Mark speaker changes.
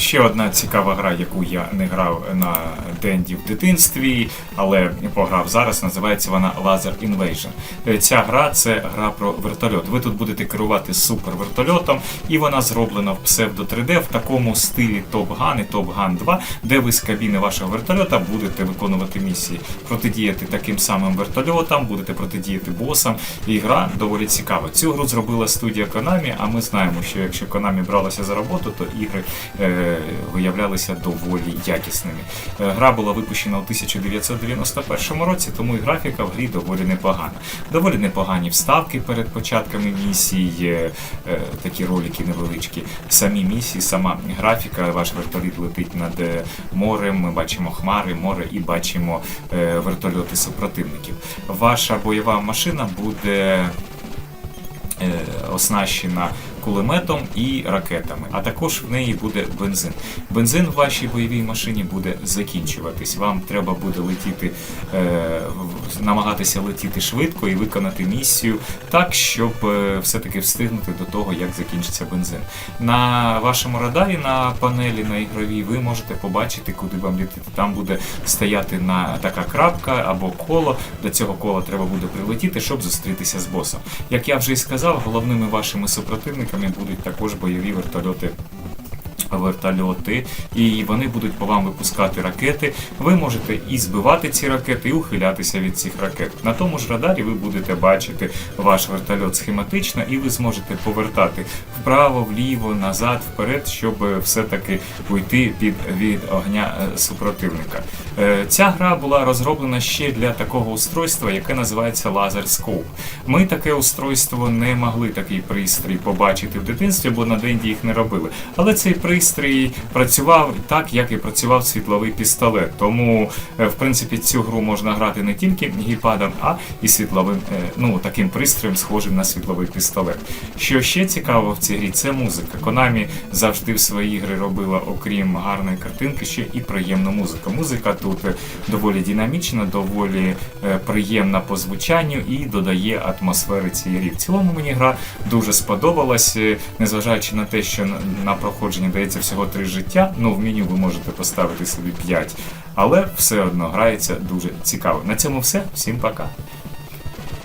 Speaker 1: Ще одна цікава гра, яку я не грав на Денді в дитинстві, але пограв зараз, називається вона Laser Invasion. Е, Ця гра це гра про вертольот. Ви тут будете керувати супервертольотом, і вона зроблена в псевдо 3D в такому стилі Top Gun і Top Gun 2, де ви з кабіни вашого вертольота будете виконувати місії, протидіяти таким самим вертольотам, будете протидіяти босам. І гра доволі цікава. Цю гру зробила студія Konami, а ми знаємо, що якщо Konami бралася за роботу, то ігри е, виявлялися доволі якісними. Е, гра була випущена у 1991 році, тому і графіка в грі доволі непогана. Доволі непогані вставки перед початками місій, е, такі ролики невеличкі. Самі місії, сама графіка, ваш вертоліт летить над е, морем. Ми бачимо хмари, море і бачимо вертольоти супротивників. Ваша бойова машина буде оснащена кулеметом і ракетами, а також в неї буде бензин. Бензин в вашій бойовій машині буде закінчуватись. Вам треба буде летіти, е, намагатися летіти швидко і виконати місію так, щоб е, все-таки встигнути до того, як закінчиться бензин. На вашому радарі на панелі на ігровій ви можете побачити, куди вам літити. Там буде стояти на така крапка або коло. До цього кола треба буде прилетіти, щоб зустрітися з босом. Як я вже і сказав, головними вашими супротивниками будуть також бойові вертольоти. Вертольоти, і вони будуть по вам випускати ракети. Ви можете і збивати ці ракети, і ухилятися від цих ракет. На тому ж радарі ви будете бачити ваш вертольот схематично, і ви зможете повертати вправо, вліво, назад, вперед, щоб все-таки уйти під від огня е, супротивника. Е, Ця гра була розроблена ще для такого устройства, яке називається Laser Scope. Ми таке устройство не могли такий пристрій побачити в дитинстві, бо на Денді їх не робили. Але цей пристрій працював так, як і працював світловий пістолет. Тому, е, в принципі, цю гру можна грати не тільки гейпадом, а і світловим, е, ну таким пристроєм, схожим на світловий пістолет. Що ще цікаво в цій грі, це музика. Konami завжди в свої ігри робила, окрім гарної картинки, ще і приємну музику. Музика тут е, доволі динамічна, доволі приємна по звучанню і додає атмосфери цієї гри. В цілому мені гра дуже сподобалась, незважаючи на те, що на- на проходженні дається всього три життя. Ну, в меню ви можете поставити собі 5, але все одно грається дуже цікаво. На цьому все. Всім пока.